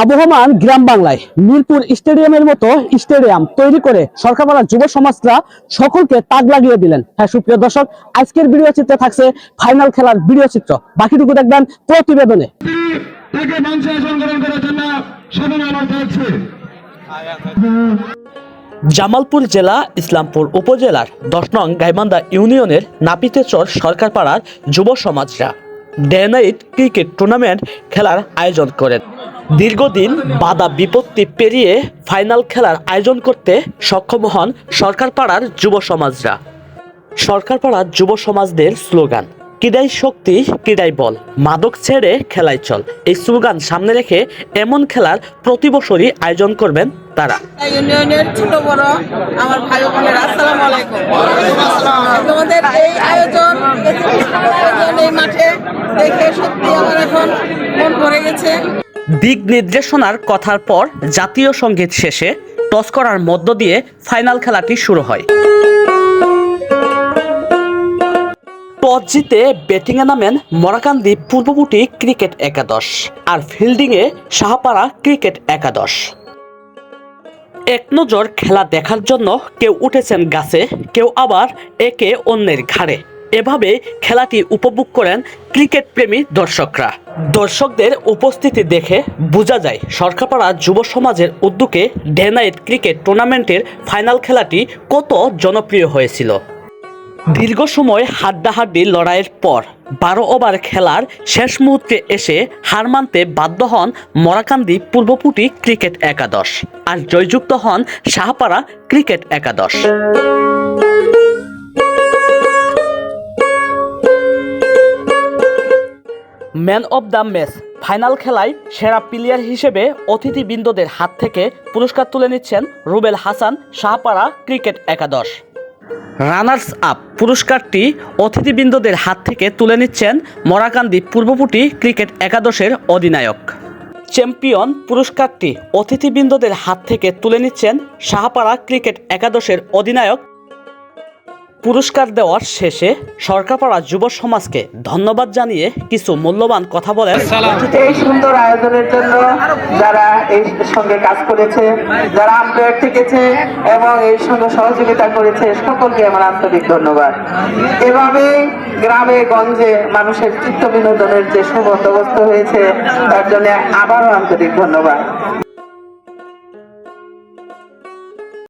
আবহমান গ্রাম বাংলায় মিরপুর স্টেডিয়ামের মতো স্টেডিয়াম তৈরি করে সরকারপাড়া যুব সমাজরা সকলকে তাক লাগিয়ে দিলেন। হ্যাঁ সুপ্রিয় দর্শক আজকের ভিডিও চিত্রে থাকছে ফাইনাল খেলার ভিডিও চিত্র। বাকিটুকু দেখবেন প্রতিবেদনে। তাকে মঞ্চে আসন গ্রহণ করার জন্য সদনে আমার যাচ্ছে জামালপুর জেলা ইসলামপুর উপজেলার দশ নং গাইবান্ধা ইউনিয়নের নাপিতেচর সরকারপাড়ার যুব সমাজরা। ডে নাইট ক্রিকেট টুর্নামেন্ট খেলার আয়োজন করেন। দীর্ঘদিন বাধা বিপত্তি পেরিয়ে ফাইনাল খেলার আয়োজন করতে সক্ষম হন সরকারপাড়ার যুব সমাজরা। সরকারপাড়ার যুব সমাজদের স্লোগান ক্রীড়াই শক্তি ক্রীড়াই বল, মাদক ছেড়ে খেলাই চল। এই স্লোগান সামনে রেখে এমন খেলার প্রতি বছরই আয়োজন করবেন তারা। ইউনিয়নের ছোট বড় আমার ভাই আসসালামু আলাইকুম। তোমাদের দেখে সত্যি আমার এখন মন ভরে গেছে। দিক নির্দেশনার কথার পর জাতীয় সংগীত শেষে টস করার মধ্য দিয়ে ফাইনাল খেলাটি শুরু হয়। টস জিতে ব্যাটিংয়ে নামেন মরাকান্দি পূর্বপুটি ক্রিকেট একাদশ আর ফিল্ডিংয়ে শাহপাড়া ক্রিকেট একাদশ। এক নজর খেলা দেখার জন্য কেউ উঠেছেন গাছে, কেউ আবার একে অন্যের ঘাড়ে। এভাবে খেলাটি উপভোগ করেন ক্রিকেট প্রেমী দর্শকরা। দর্শকদের উপস্থিতি দেখে বোঝা যায়, সরকারপাড়া যুব সমাজের উদ্যোগে ডেনাইট ক্রিকেট টুর্নামেন্টের ফাইনাল খেলাটি কত জনপ্রিয় হয়েছিল। দীর্ঘ সময় হাড্ডাহাড্ডি লড়াইয়ের পর বারো ওভার খেলার শেষ মুহূর্তে এসে হার মানতে বাধ্য হন মরাকান্দি পূর্বপুটি ক্রিকেট একাদশ আর জয়যুক্ত হন শাহপাড়া ক্রিকেট একাদশ। Man of the match final খেলায় সেরা প্লেয়ার হিসেবে অতিথিবৃন্দদের হাত থেকে পুরস্কার তুলে নিচ্ছেন রুবেল হাসান শাহপাড়া ক্রিকেট একাদশ। রানার্স আপ পুরস্কারটি অতিথিবৃন্দদের হাত থেকে তুলে নিচ্ছেন মরাকান্দি পূর্বপুটি ক্রিকেট একাদশের অধিনায়ক। চ্যাম্পিয়ন পুরস্কারটি অতিথিবৃন্দদের হাত থেকে তুলে নিচ্ছেন শাহপাড়া ক্রিকেট একাদশের অধিনায়ক পুরস্কার দেওয়ার শেষে সরকারপাড়া যুব সমাজকে ধন্যবাদ জানিয়ে কিছু মূল্যবান কথা বলেন। এই সুন্দর আয়োজনের জন্য যারা এই সঙ্গে কাজ করেছে যারা আম্পায়ার থেকেছে এবং এই সঙ্গে সহযোগিতা করেছে সকলকে আমার আন্তরিক ধন্যবাদ। এভাবে গ্রামে গঞ্জে মানুষের চিত্ত বিনোদনের যে সুবন্দোবস্ত হয়েছে তার জন্য আবারও আন্তরিক ধন্যবাদ।